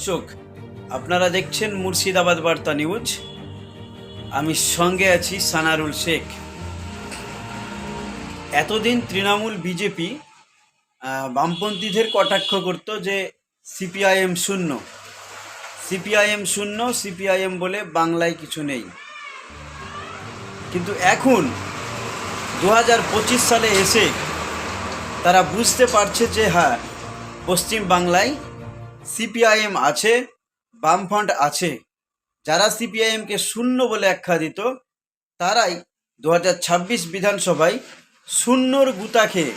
দর্শক আপনারা দেখছেন মুর্শিদাবাদ বার্তা নিউজ। আমি সঙ্গে আছি সানারুল শেখ। এতদিন তৃণমূল বিজেপি বামপন্থীদের কটাক্ষ করত যে সিপিআইএম শূন্য। সিপিআইএম শূন্য, সিপিআইএম বলে বাংলায় কিছু নেই। কিন্তু এখন দু হাজার পঁচিশ সালে এসে তারা বুঝতে পারছে যে হ্যাঁ পশ্চিম বাংলায় সিপিআইএম আছে, বামফ্রন্ট আছে। যারা সিপিআইএমকে শূন্য বলে আখ্যা দিত, তারাই দু বিধানসভায় শূন্যর গুতা খেয়ে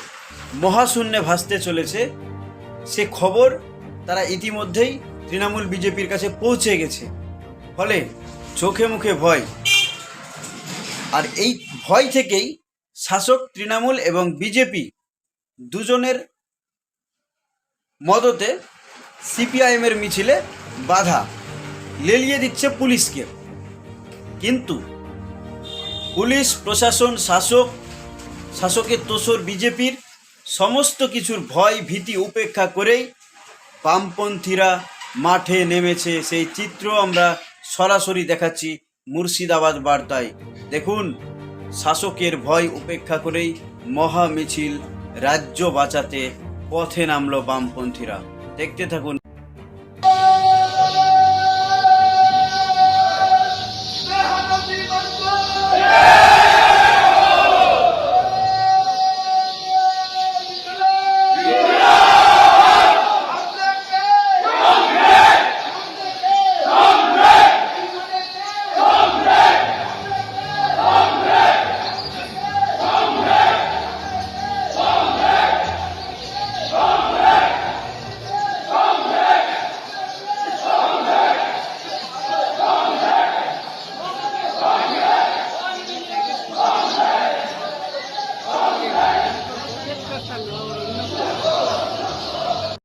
মহাশূন্যে ভাসতে চলেছে। সে খবর তারা ইতিমধ্যেই তৃণমূল বিজেপির কাছে পৌঁছে গেছে। ফলে চোখে মুখে ভয়। আর এই ভয় থেকেই শাসক তৃণমূল এবং বিজেপি দুজনের মদতে সিপিআইএমের মিছিলে বাধা লেলিয়ে দিচ্ছে পুলিশকে। কিন্তু পুলিশ, প্রশাসন, শাসক, শাসকের তোষর বিজেপির সমস্ত কিছুর ভয়, ভীতি উপেক্ষা করেই বামপন্থীরা মাঠে নেমেছে। সেই চিত্র আমরা সরাসরি দেখাচ্ছি মুর্শিদাবাদ বার্তায়। দেখুন, শাসকের ভয় উপেক্ষা করেই মহা মিছিল, রাজ্য বাঁচাতে পথে নামলো বামপন্থীরা। দেখতে থাকুন। ਧੰਨਵਾਦ